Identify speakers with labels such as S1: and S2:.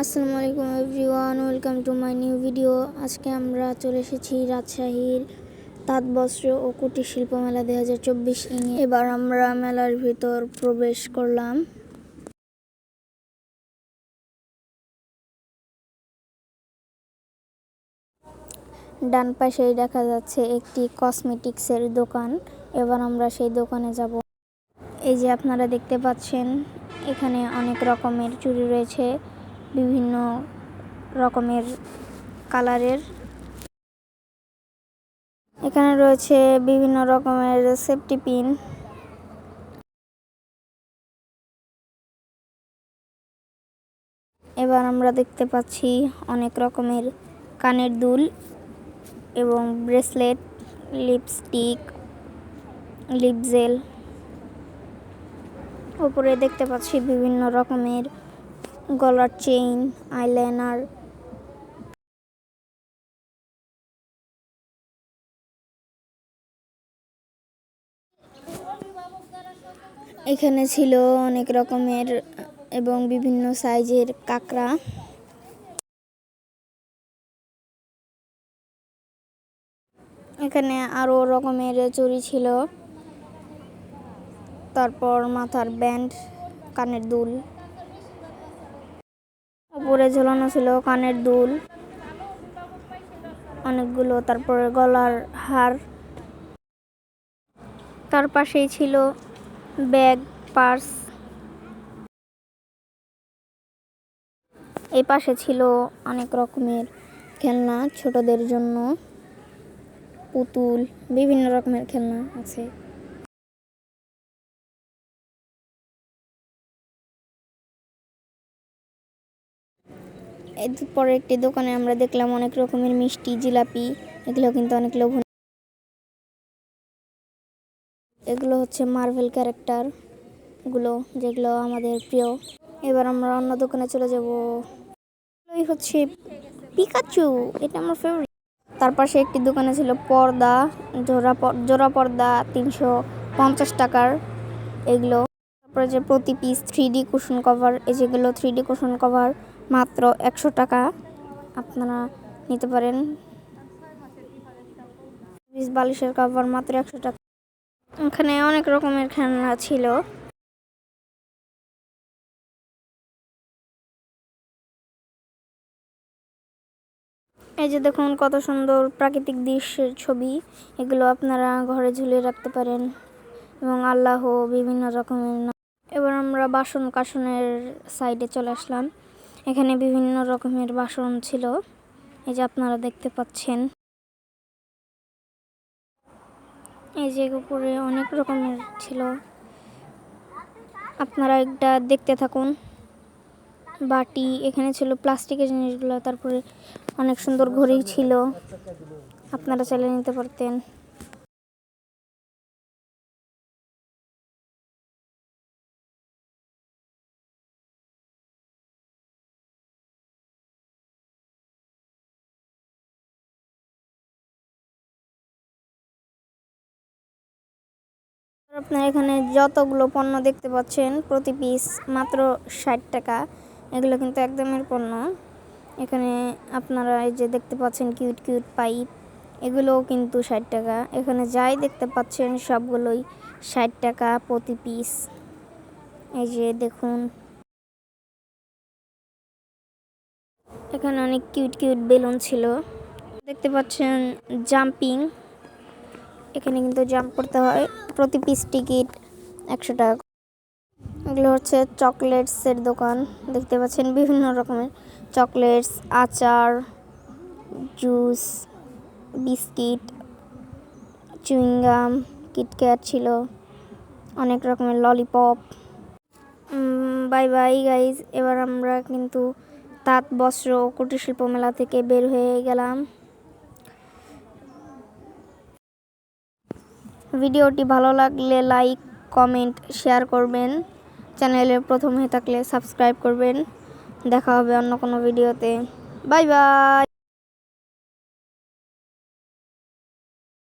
S1: আসসালামু আলাইকুম everyone, welcome to my new video. আজকে আমরা চলে এসেছি রাজশাহীর তাঁত বস্ত্র ও কুটির শিল্প মেলা দুই হাজার চব্বিশ এবার আমরা মেলার ভিতর প্রবেশ করলাম। ডান পাশেই দেখা যাচ্ছে একটি কসমেটিক্সের দোকান। এবার আমরা সেই দোকানে যাব। এই যে আপনারা দেখতে পাচ্ছেন, এখানে অনেক রকমের চুড়ি রয়েছে। বিভিন্ন রকমের কালারের। এখানে রয়েছে বিভিন্ন রকমের সেফটি পিন এবার আমরা দেখতে পাচ্ছি অনেক রকমের কানের দুল এবং ব্রেসলেট লিপস্টিক লিপ জেল উপরে দেখতে পাচ্ছি বিভিন্ন রকমের গলার চেইন আইলাইনার এখানে ছিল অনেক রকমের, এবং বিভিন্ন সাইজের কাঁকড়া। এখানে আরও রকমের চুরি ছিল। তারপর মাথার ব্যান্ড কানের দুল। উপরে ঝোলানো ছিল কানের দুল। অনেকগুলো, তারপরে গলার হার। তার পাশেই ছিল ব্যাগ, পার্স। এই পাশে ছিল অনেক রকমের খেলনা ছোটদের জন্য। পুতুল, বিভিন্ন রকমের খেলনা আছে। এরপরে একটি দোকানে আমরা দেখলাম অনেক রকমের মিষ্টি, জিলাপি, এগুলো কিন্তু অনেক লোভনীয়। এগুলো হচ্ছে মার্ভেল ক্যারেক্টারগুলো, যেগুলো আমাদের প্রিয়। এবার আমরা অন্য দোকানে চলে যাব। এই হচ্ছে পিকাচু এটা আমার ফেভারিট তার পাশে একটি দোকানে ছিল পর্দা, জোড়া জোড়া পর্দা তিনশো পঞ্চাশ টাকার এগুলো। তারপরে যে প্রতি piece three D cushion cover এই যেগুলো থ্রি ডি কুশন কভার মাত্র একশো টাকা আপনারা নিতে পারেন। পিস বালিশের কভার মাত্র একশো টাকা। এখানে অনেক রকমের খেলনা ছিল। এই যে দেখুন কত সুন্দর প্রাকৃতিক দৃশ্যের ছবি। এগুলো আপনারা ঘরে ঝুলিয়ে রাখতে পারেন এবং আল্লাহ বিভিন্ন রকমের এবার আমরা বাসন কাসনের সাইডে চলে আসলাম। এখানে বিভিন্ন রকমের বাসন ছিল। এই যে আপনারা দেখতে পাচ্ছেন। এই যে উপরে অনেক রকমের ছিল। আপনারা একটা দেখতে থাকুন। বাটি, এখানে ছিল প্লাস্টিকের জিনিসগুলো, তারপরে অনেক সুন্দর ঘড়ি ছিল। আপনারা চালিয়ে নিতে পারতেন। আপনারা এখানে যতগুলো পণ্য দেখতে পাচ্ছেন, প্রতি পিস মাত্র ষাট টাকা। এগুলো কিন্তু একদমের পণ্য। এখানে আপনারা এই যে দেখতে পাচ্ছেন কিউট কিউট পাইপ এগুলোও কিন্তু ষাট টাকা। এখানে যাই দেখতে পাচ্ছেন, সবগুলোই ষাট টাকা প্রতি পিস এই যে দেখুন। এখানে অনেক কিউট কিউট বেলুন ছিল। দেখতে পাচ্ছেন জাম্পিং এখানে কিন্তু জাম্প করতে হয়। প্রতি পিস টিকিট একশো টাকা এগুলো হচ্ছে চকলেটসের দোকান, দেখতে পাচ্ছেন বিভিন্ন রকমের। চকলেটস আচার জুস বিস্কিট চুইংগাম কিটক্যাট ছিল, অনেক রকমের ললিপপ বাই বাই গাইজ এবার আমরা কিন্তু তাঁত, বস্ত্র কুটির শিল্প মেলা থেকে বের হয়ে গেলাম। ভিডিওটি ভালো লাগলে লাইক, কমেন্ট, শেয়ার করবেন। চ্যানেলের প্রথম হয়ে থাকলে সাবস্ক্রাইব করবেন। দেখা হবে অন্য কোনো ভিডিওতে। Bye bye!